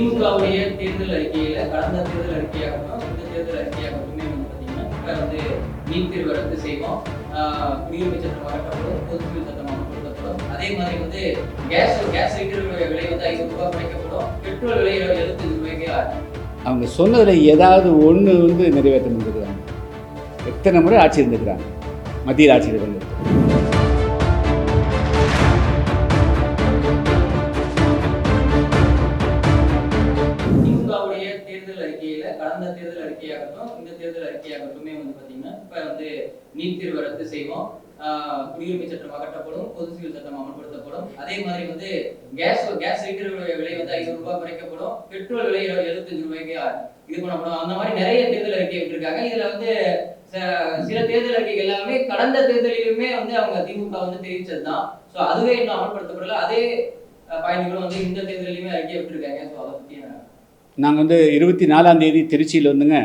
திமுகவுடைய தேர்தல் அறிக்கையில கடந்த தேர்தல் அறிக்கையாகட்டும் இந்த தேர்தல் அறிக்கையாகட்டுமே வந்து பாத்தீங்கன்னா இப்ப வந்து நீட் தேர்வு ரத்து செய்வோம். குடியுரிமை சட்டம் அகற்றப்படும் பொதுப்பில் சட்டம் அமல்படுத்தப்படும். அதே மாதிரி வந்து கேஸ் கேஸ் லிட்டர் விலை வந்து ஐநூறு ரூபாய் குறைக்கப்படும். பெட்ரோல் விலை எழுபத்தஞ்சு ரூபாய்க்கு அவங்க சொன்னதில் ஏதாவது ஒன்று வந்து நிறைவேற்ற முடிஞ்சிருக்காங்க எத்தனை முறை ஆட்சி இருந்துக்கிறாங்க மத்தியில் ஆட்சியில் இருந்து அறிக்கையில கடந்த தேர்தல் அறிக்கையாகட்டும் இந்த தேர்தல் அறிக்கையாகட்டுமே வந்து பாத்தீங்கன்னா இப்ப வந்து நீட் தேர்வு ரத்து செய்வோம். ஆஹ் குடியுரிமை சட்டம் அகற்றப்படும் பொது சிவில் சட்டம் அமல்படுத்தப்படும். அதே மாதிரி வந்து கேஸ் கேஸ் லிட்டர் விலை வந்து ஐநூறு ரூபாய் குறைக்கப்படும். பெட்ரோல் விலை எழுபத்தஞ்சு ரூபாய்க்கு இது பண்ணப்படும். அந்த மாதிரி நிறைய தேர்தல் அறிக்கை விட்டுருக்காங்க இதுல வந்து சில தேர்தல் அறிக்கைகள் எல்லாமே கடந்த தேர்தலிலுமே வந்து அவங்க திமுக வந்து தெரிவிச்சதுதான். சோ அதுவே இன்னும் அமல்படுத்தப்படல. அதே பயணிகளும் வந்து இந்த தேர்தலையுமே அறிக்கை விட்டுருக்காங்க. சோ அதை பத்தி நாங்கள் வந்து இருபத்தி நாலாம் தேதி திருச்சியில் வந்துங்க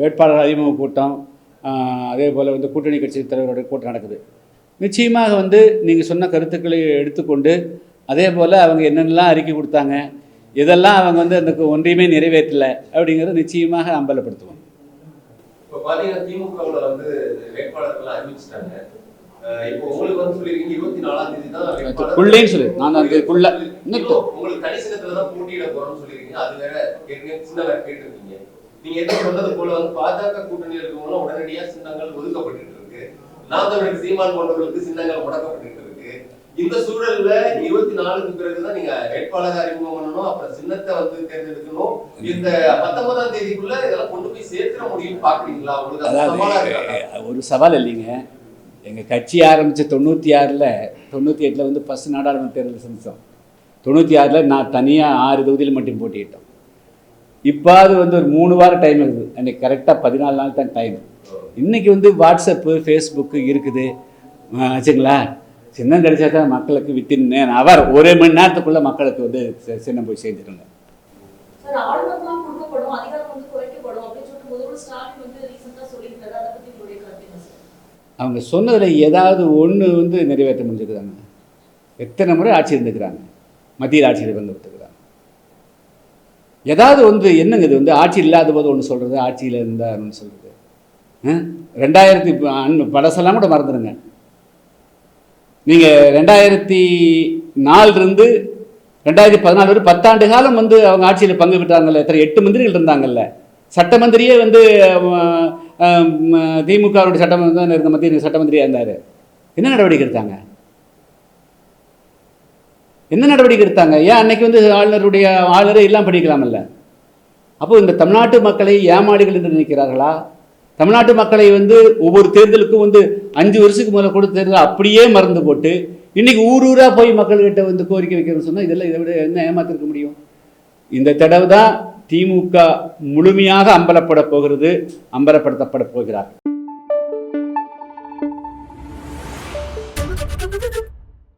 வேட்பாளர் அறிமுக கூட்டம் அதே போல் வந்து கூட்டணி கட்சி தலைவரோட கூட்டம் நடக்குது. நிச்சயமாக வந்து நீங்கள் சொன்ன கருத்துக்களை எடுத்துக்கொண்டு அதே போல் அவங்க என்னென்னலாம் அறிக்கை கொடுத்தாங்க இதெல்லாம் அவங்க வந்து அந்த ஒன்றையுமே நிறைவேற்றலை அப்படிங்கிறத நிச்சயமாக அம்பலப்படுத்துவோம். இப்போ பார்த்தீங்கன்னா திமுகவில் வந்து வேட்பாளர்கள் அறிவிச்சிட்டாங்க. இப்போ உங்களுக்கு வந்து சொல்லிருக்கீங்க இருபத்தி நாலாம் தேதி தான் சொல்லு. நான் அந்த உங்களுக்கு கணிசகத்துல தான் போட்டியிட போறோம்னு சொல்லிருக்கீங்க. அது வேற ஏற்கனவே சின்ன கேட்டிருக்கீங்க. நீங்க என்ன சொன்னது போல வந்து பாஜக கூட்டணியில் இருக்கவங்க உடனடியா சின்னங்கள் ஒதுக்கப்பட்டு இருக்கு. நாம் தமிழர் சீமான் போன்றவர்களுக்கு சின்னங்கள் முடக்கப்பட்டு இருக்கு. இந்த சூழல்ல இருபத்தி நாலுக்கு பிறகுதான் நீங்க வேட்பாளர் அறிமுகம் பண்ணணும் அப்புறம் சின்னத்தை வந்து தேர்ந்தெடுக்கணும். இந்த பத்தொன்பதாம் தேதிக்குள்ள இதெல்லாம் கொண்டு போய் சேர்த்துட முடியும் பாக்குறீங்களா உங்களுக்கு ஒரு சவால் இல்லைங்க. எங்கள் கட்சி ஆரம்பித்த தொண்ணூற்றி ஆறில் தொண்ணூற்றி எட்டில் வந்து ஃபஸ்ட் நாடாளுமன்ற தேர்தல் சந்தித்தோம் தொண்ணூற்றி ஆறில் நான் தனியாக ஆறு தொகுதியில் மட்டும் போட்டியிட்டோம். அது வந்து ஒரு மூணு வாரம் டைம் இருக்குது. அன்றைக்கி கரெக்டாக பதினாலு நாள் தான் டைம் இன்றைக்கி வந்து வாட்ஸ்அப்பு ஃபேஸ்புக்கு இருக்குது. ஆ, ஆச்சுங்களா சின்னம் கிடைச்சா தான் மக்களுக்கு வித்தின் அவர் ஒரே மணி நேரத்துக்குள்ளே மக்களுக்கு வந்து சின்னம் போய் சேர்ந்துருங்க அவங்க சொன்னதில் ஏதாவது ஒன்று வந்து நிறைவேற்ற முடிஞ்சுக்கிறாங்க எத்தனை முறை ஆட்சி இருந்துக்கிறாங்க மத்தியில் ஆட்சியில் வந்து விட்டுக்கிறாங்க ஏதாவது வந்து என்னங்க இது வந்து ஆட்சி இல்லாத போது ஒன்று சொல்கிறது ஆட்சியில் இருந்தால் ஒன்று சொல்கிறது ரெண்டாயிரத்தி அன்பு படசெல்லாம் பழசெல்லாம் கூட மறந்துடுங்க நீங்கள் ரெண்டாயிரத்தி நாலுலேருந்து ரெண்டாயிரத்தி பதினாலு வரை பத்தாண்டு காலம் வந்து அவங்க ஆட்சியில் பங்கு பெற்றாங்கல்ல எத்தனை எட்டு மந்திரிகள் இருந்தாங்கல்ல? சட்ட மந்திரியே வந்து திமுகவுடைய சட்டமன்ற தான் இருந்த மத்திய சட்டமந்திரியாக இருந்தார். என்ன நடவடிக்கை எடுத்தாங்க? என்ன நடவடிக்கை எடுத்தாங்க? ஏன் அன்னைக்கு வந்து ஆளுநருடைய ஆளுநரை எல்லாம் படிக்கலாமல்ல? அப்போது இந்த தமிழ்நாட்டு மக்களை ஏமாளிகள் என்று நினைக்கிறார்களா? தமிழ்நாட்டு மக்களை வந்து ஒவ்வொரு தேர்தலுக்கும் வந்து அஞ்சு வருஷத்துக்கு முதல்ல கொடுத்த தேர்தல் அப்படியே மறந்து போட்டு இன்னைக்கு ஊர் ஊராக போய் மக்கள்கிட்ட வந்து கோரிக்கை வைக்கிறேன்னு சொன்னால் இதெல்லாம் இதை விட என்ன ஏமாத்திருக்க முடியும்? இந்த தடவை தான் திமுக முழுமையாக அம்பலப்பட போகிறது அம்பலப்படுத்தப்பட போகிறார்